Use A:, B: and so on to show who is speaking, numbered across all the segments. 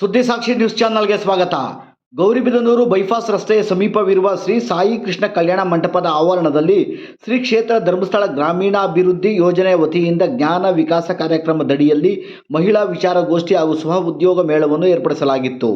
A: ಸುದ್ದಿ ಸಾಕ್ಷಿ ನ್ಯೂಸ್ ಚಾನಲ್ಗೆ ಸ್ವಾಗತ. ಗೌರಿಬಿದನೂರು ಬೈಪಾಸ್ ರಸ್ತೆಯ ಸಮೀಪವಿರುವ ಶ್ರೀ ಸಾಯಿ ಕೃಷ್ಣ ಕಲ್ಯಾಣ ಮಂಟಪದ ಆವರಣದಲ್ಲಿ ಶ್ರೀ ಕ್ಷೇತ್ರ ಧರ್ಮಸ್ಥಳ ಗ್ರಾಮೀಣಾಭಿವೃದ್ಧಿ ಯೋಜನೆಯ ವತಿಯಿಂದ ಜ್ಞಾನ ವಿಕಾಸ ಕಾರ್ಯಕ್ರಮದಡಿಯಲ್ಲಿ ಮಹಿಳಾ ವಿಚಾರಗೋಷ್ಠಿ ಹಾಗೂ ಸ್ವ ಉದ್ಯೋಗ ಮೇಳವನ್ನು ಏರ್ಪಡಿಸಲಾಗಿತ್ತು.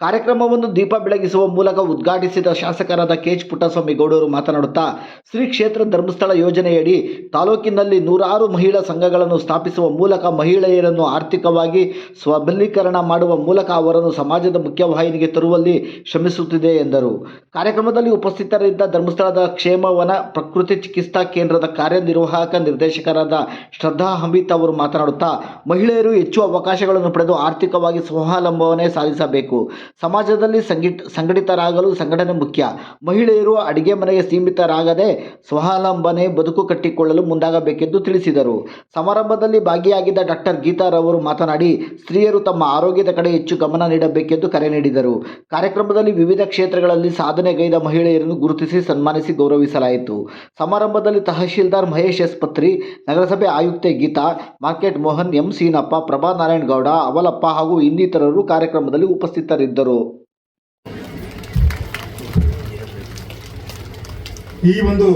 A: ಕಾರ್ಯಕ್ರಮವನ್ನು ದೀಪ ಬೆಳಗಿಸುವ ಮೂಲಕ ಉದ್ಘಾಟಿಸಿದ ಶಾಸಕರಾದ ಕೆಎಚ್ ಪುಟ್ಟಸ್ವಾಮಿ ಗೌಡರು ಮಾತನಾಡುತ್ತಾ, ಶ್ರೀ ಕ್ಷೇತ್ರ ಧರ್ಮಸ್ಥಳ ಯೋಜನೆಯಡಿ ತಾಲೂಕಿನಲ್ಲಿ ನೂರಾರು ಮಹಿಳಾ ಸಂಘಗಳನ್ನು ಸ್ಥಾಪಿಸುವ ಮೂಲಕ ಮಹಿಳೆಯರನ್ನು ಆರ್ಥಿಕವಾಗಿ ಸ್ವಬಲೀಕರಣ ಮಾಡುವ ಮೂಲಕ ಅವರನ್ನು ಸಮಾಜದ ಮುಖ್ಯವಾಹಿನಿಗೆ ತರುವಲ್ಲಿ ಶ್ರಮಿಸುತ್ತಿದೆ ಎಂದರು. ಕಾರ್ಯಕ್ರಮದಲ್ಲಿ ಉಪಸ್ಥಿತರಿದ್ದ ಧರ್ಮಸ್ಥಳದ ಕ್ಷೇಮವನ ಪ್ರಕೃತಿ ಚಿಕಿತ್ಸಾ ಕೇಂದ್ರದ ಕಾರ್ಯನಿರ್ವಾಹಕ ನಿರ್ದೇಶಕರಾದ ಶ್ರದ್ಧಾ ಹಮೀತ್ ಅವರು ಮಾತನಾಡುತ್ತಾ, ಮಹಿಳೆಯರು ಹೆಚ್ಚು ಅವಕಾಶಗಳನ್ನು ಪಡೆದು ಆರ್ಥಿಕವಾಗಿ ಸ್ವಾವಲಂಬನೆ ಸಾಧಿಸಬೇಕು. ಸಮಾಜದಲ್ಲಿ ಸಂಘಟಿತ ಸಂಘಟಿತರಾಗಲು ಸಂಘಟನೆ ಮುಖ್ಯ. ಮಹಿಳೆಯರು ಅಡಿಗೆ ಮನೆಗೆ ಸೀಮಿತರಾಗದೆ ಸ್ವಾವಲಂಬನೆ ಬದುಕು ಕಟ್ಟಿಕೊಳ್ಳಲು ಮುಂದಾಗಬೇಕೆಂದು ತಿಳಿಸಿದರು. ಸಮಾರಂಭದಲ್ಲಿ ಭಾಗಿಯಾಗಿದ್ದ ಡಾಕ್ಟರ್ ಗೀತಾರವರು ಮಾತನಾಡಿ, ಸ್ತ್ರೀಯರು ತಮ್ಮ ಆರೋಗ್ಯದ ಕಡೆ ಹೆಚ್ಚು ಗಮನ ನೀಡಬೇಕೆಂದು ಕರೆ ನೀಡಿದರು. ಕಾರ್ಯಕ್ರಮದಲ್ಲಿ ವಿವಿಧ ಕ್ಷೇತ್ರಗಳಲ್ಲಿ ಸಾಧನೆಗೈದ ಮಹಿಳೆಯರನ್ನು ಗುರುತಿಸಿ ಸನ್ಮಾನಿಸಿ ಗೌರವಿಸಲಾಯಿತು. ಸಮಾರಂಭದಲ್ಲಿ ತಹಶೀಲ್ದಾರ್ ಮಹೇಶ್ ಎಸ್ ಪತ್ರಿ, ನಗರಸಭೆ ಆಯುಕ್ತೆ ಗೀತಾ, ಮಾರ್ಕೆಟ್ ಮೋಹನ್ ಎಂ ಸೀನಪ್ಪ, ಪ್ರಭಾ ನಾರಾಯಣಗೌಡ ಅವಲಪ್ಪ ಹಾಗೂ ಇನ್ನಿತರರು ಕಾರ್ಯಕ್ರಮದಲ್ಲಿ ಉಪಸ್ಥಿತರಿದ್ದರು.
B: ಈ ಒಂದು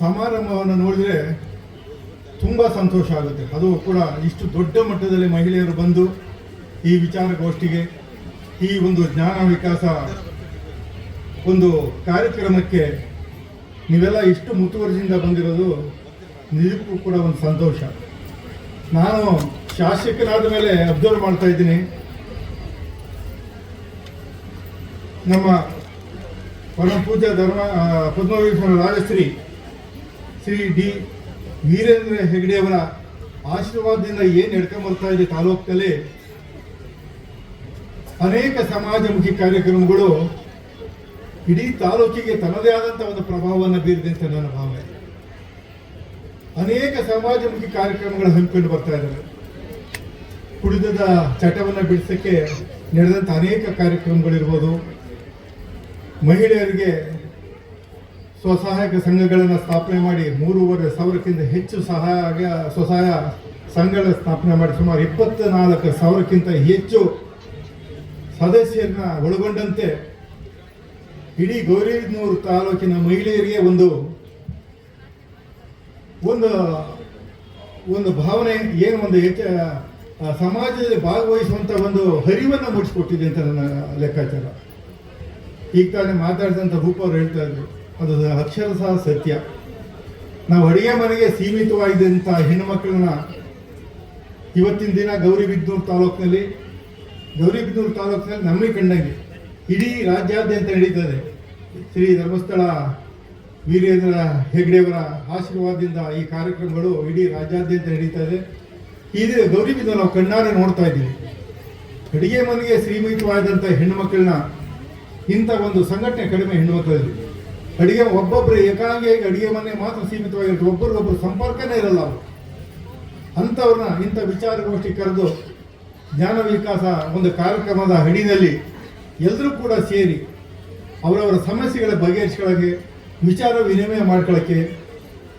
B: ಸಮಾರಂಭವನ್ನು ನೋಡಿದರೆ ತುಂಬ ಸಂತೋಷ ಆಗುತ್ತೆ. ಅದು ಕೂಡ ಇಷ್ಟು ದೊಡ್ಡ ಮಟ್ಟದಲ್ಲಿ ಮಹಿಳೆಯರು ಬಂದು ಈ ವಿಚಾರಗೋಷ್ಠಿಗೆ ಈ ಒಂದು ಜ್ಞಾನ ವಿಕಾಸ ಒಂದು ಕಾರ್ಯಕ್ರಮಕ್ಕೆ ನೀವೆಲ್ಲ ಇಷ್ಟು ಮುತುವರ್ಜಿಯಿಂದ ಬಂದಿರೋದು ನಿಜಕ್ಕೂ ಕೂಡ ಒಂದು ಸಂತೋಷ. ನಾನು ಶಾಸಕನಾದ ಮೇಲೆ ಅಬ್ಸರ್ವ್ ಮಾಡ್ತಾ ಇದ್ದೀನಿ. ನಮ್ಮ ಪರಮ ಪೂಜ್ಯ ಧರ್ಮ ಪದ್ಮವಿಭೂಷಣ ರಾಜಶ್ರೀ ಶ್ರೀ ಡಿ ವೀರೇಂದ್ರ ಹೆಗಡೆಯವರ ಆಶೀರ್ವಾದದಿಂದ ಏನು ನಡ್ಕೊಂಬರ್ತಾ ಇದೆ ತಾಲೂಕಲ್ಲಿ, ಅನೇಕ ಸಮಾಜಮುಖಿ ಕಾರ್ಯಕ್ರಮಗಳು ಇಡೀ ತಾಲೂಕಿಗೆ ತನ್ನದೇ ಆದಂಥ ಒಂದು ಪ್ರಭಾವವನ್ನು ಬೀರಿದೆ ಅಂತ ನನ್ನ ಭಾವನೆ. ಅನೇಕ ಸಮಾಜಮುಖಿ ಕಾರ್ಯಕ್ರಮಗಳು ಹಮ್ಮಿಕೊಂಡು ಬರ್ತಾ ಇದ್ದಾರೆ ಕುಡಿತದ ಚಟವನ್ನು ಬಿಡಿಸೋಕ್ಕೆ ನಡೆದಂಥ ಅನೇಕ ಕಾರ್ಯಕ್ರಮಗಳಿರ್ಬೋದು. ಮಹಿಳೆಯರಿಗೆ ಸ್ವಸಹಾಯಕ ಸಂಘಗಳನ್ನು ಸ್ಥಾಪನೆ ಮಾಡಿ ಮೂರುವರೆ ಸಾವಿರಕ್ಕಿಂತ ಹೆಚ್ಚು ಸಹಾಯ, ಸ್ವಸಹಾಯ ಸಂಘಗಳ ಸ್ಥಾಪನೆ ಮಾಡಿ ಸುಮಾರು ಇಪ್ಪತ್ತ ನಾಲ್ಕು ಸಾವಿರಕ್ಕಿಂತ ಹೆಚ್ಚು ಸದಸ್ಯರನ್ನ ಒಳಗೊಂಡಂತೆ ಇಡೀ ಗೌರಿನೂರು ತಾಲೂಕಿನ ಮಹಿಳೆಯರಿಗೆ ಒಂದು ಒಂದು ಒಂದು ಭಾವನೆ, ಏನು ಒಂದು ಹೆಚ್ಚು ಸಮಾಜದಲ್ಲಿ ಭಾಗವಹಿಸುವಂಥ ಒಂದು ಹರಿವನ್ನು ಮೂಡಿಸ್ಕೊಟ್ಟಿದೆ ಅಂತ ನನ್ನ ಲೆಕ್ಕಾಚಾರ. ಈಗ ತಾನೇ ಮಾತಾಡಿದಂಥ ರೂಪ ಅವ್ರು ಹೇಳ್ತಾ ಇದ್ರು. ಅದು ಅಕ್ಷರಶಃ ಸತ್ಯ. ನಾವು ಅಡುಗೆ ಮನೆಗೆ ಸೀಮಿತವಾಗಿದ್ದಂಥ ಹೆಣ್ಣುಮಕ್ಕಳನ್ನ ಇವತ್ತಿನ ದಿನ ಗೌರಿಬಿದ್ನೂರು ತಾಲೂಕಿನಲ್ಲಿ ಗೌರಿಬಿದ್ನೂರು ತಾಲೂಕಿನಲ್ಲಿ ನಮಗೆ ಕಂಡಂಗೆ ಇಡೀ ರಾಜ್ಯಾದ್ಯಂತ ನಡೀತದೆ ಶ್ರೀ ಧರ್ಮಸ್ಥಳ ವೀರೇಂದ್ರ ಹೆಗ್ಡೆಯವರ ಆಶೀರ್ವಾದದಿಂದ ಈ ಕಾರ್ಯಕ್ರಮಗಳು ಇಡೀ ರಾಜ್ಯಾದ್ಯಂತ ನಡೀತಾ ಇದೆ. ಇದು ಗೌರಿಬಿದ್ದು ನಾವು ಕಣ್ಣಾರೆ ನೋಡ್ತಾ ಇದ್ದೀವಿ. ಅಡುಗೆ ಮನೆಗೆ ಸೀಮಿತವಾದಂಥ ಹೆಣ್ಣುಮಕ್ಕಳನ್ನ ಇಂಥ ಒಂದು ಸಂಘಟನೆ ಕಡಿಮೆ ಹೆಣ್ಣುಮಕ್ಕಳಲ್ಲಿ. ಅಡಿಗೆ ಒಬ್ಬೊಬ್ಬರು ಏಕಾಂಗಿಯಾಗಿ ಅಡಿಗೆ ಮನೆ ಮಾತ್ರ ಸೀಮಿತವಾಗಿರುತ್ತೆ. ಒಬ್ಬರಿಗೊಬ್ಬರು ಸಂಪರ್ಕನೇ ಇರಲ್ಲ ಅವರು. ಅಂಥವ್ರನ್ನ ಇಂಥ ವಿಚಾರಗೋಷ್ಠಿ ಕರೆದು ಜ್ಞಾನ ವಿಕಾಸ ಒಂದು ಕಾರ್ಯಕ್ರಮದ ಹಡಿನಲ್ಲಿ ಎಲ್ಲರೂ ಕೂಡ ಸೇರಿ ಅವರವರ ಸಮಸ್ಯೆಗಳ ಬಗೆಹರಿಸ್ಕೊಳ್ಳೋಕ್ಕೆ, ವಿಚಾರ ವಿನಿಮಯ ಮಾಡ್ಕೊಳ್ಳೋಕ್ಕೆ,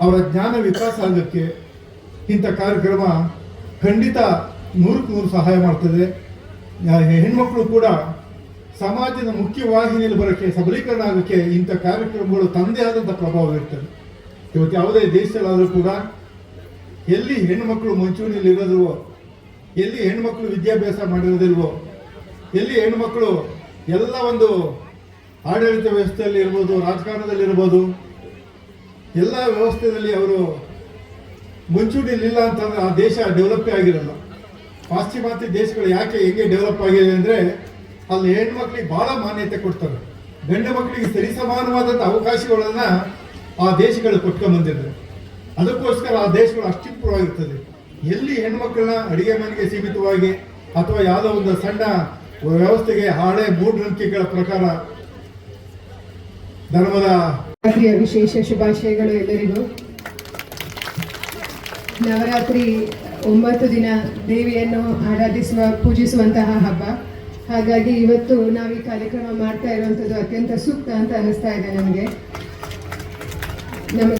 B: ಅವರ ಜ್ಞಾನ ವಿಕಾಸ ಆಗೋಕ್ಕೆ ಇಂಥ ಕಾರ್ಯಕ್ರಮ ಖಂಡಿತ ನೂರಕ್ಕೆ ನೂರು ಸಹಾಯ ಮಾಡ್ತದೆ. ಹೆಣ್ಮಕ್ಳು ಕೂಡ ಸಮಾಜದ ಮುಖ್ಯವಾಹಿನಿಯಲ್ಲಿ ಬರೋಕ್ಕೆ ಸಬಲೀಕರಣ ಆಗೋಕ್ಕೆ ಇಂಥ ಕಾರ್ಯಕ್ರಮಗಳು ತಂದೆ ಆದಂಥ ಪ್ರಭಾವ ಇರ್ತದೆ ಇವತ್ತು ಯಾವುದೇ ದೇಶದಲ್ಲಾದರೂ ಕೂಡ ಎಲ್ಲಿ ಹೆಣ್ಮಕ್ಳು ಮುಂಚೂಣಿಯಲ್ಲಿ ಇರೋದಿಲ್ವೋ ಎಲ್ಲಿ ಹೆಣ್ಮಕ್ಳು ವಿದ್ಯಾಭ್ಯಾಸ ಮಾಡಿರೋದಿಲ್ವೋ, ಎಲ್ಲಿ ಹೆಣ್ಮಕ್ಳು ಎಲ್ಲ ಒಂದು ಆಡಳಿತ ವ್ಯವಸ್ಥೆಯಲ್ಲಿ ಇರ್ಬೋದು, ರಾಜಕಾರಣದಲ್ಲಿ ಇರ್ಬೋದು, ಎಲ್ಲ ವ್ಯವಸ್ಥೆಯಲ್ಲಿ ಅವರು ಮುಂಚೂಣಿಲಿಲ್ಲ ಅಂತಂದ್ರೆ ಆ ದೇಶ ಡೆವಲಪ್ ಆಗಿರಲ್ಲ. ಪಾಶ್ಚಿಮಾತ್ಯ ದೇಶಗಳು ಯಾಕೆ ಹೆಂಗೆ ಡೆವಲಪ್ ಆಗಿದೆ ಅಂದರೆ ಅಲ್ಲಿ ಹೆಣ್ಮಕ್ಳಿಗೆ ಬಹಳ ಮಾನ್ಯತೆ ಕೊಡ್ತಾರೆ. ಗಂಡು ಮಕ್ಕಳಿಗೆ ಸರಿಸಮಾನವಾದಂಥ ಅವಕಾಶಗಳನ್ನು ಆ ದೇಶಗಳು ಕೊಟ್ಕೊಂಡ್ ಬಂದಿದ್ದಾರೆ ಅದಕ್ಕೋಸ್ಕರ ಆ ದೇಶಗಳು ಅಷ್ಟು ಆಗಿರ್ತದೆ ಎಲ್ಲಿ ಹೆಣ್ಮಕ್ಳನ್ನ ಅಡಿಗೆ ಮನೆಗೆ ಸೀಮಿತವಾಗಿ ಅಥವಾ ಯಾವುದೋ ಒಂದು ಸಣ್ಣ ವ್ಯವಸ್ಥೆಗೆ ಹಾಳೆ ಮೂಢನಂಬಿಕೆಗಳ ಪ್ರಕಾರ ಧರ್ಮದ
C: ವಿಶೇಷ ಶುಭಾಶಯಗಳು ಎಲ್ಲರಿಗೂ. ನವರಾತ್ರಿ ಒಂಬತ್ತು ದಿನ ದೇವಿಯನ್ನು ಆರಾಧಿಸುವ, ಪೂಜಿಸುವಂತಹ ಹಬ್ಬ. ಹಾಗಾಗಿ ಇವತ್ತು ನಾವು ಈ ಕಾರ್ಯಕ್ರಮ ಮಾಡ್ತಾ ಇರುವಂಥದ್ದು ಅತ್ಯಂತ ಸೂಕ್ತ ಅಂತ ಅನಿಸ್ತಾ ಇದೆ ನಮಗೆ. ನಮಗೆ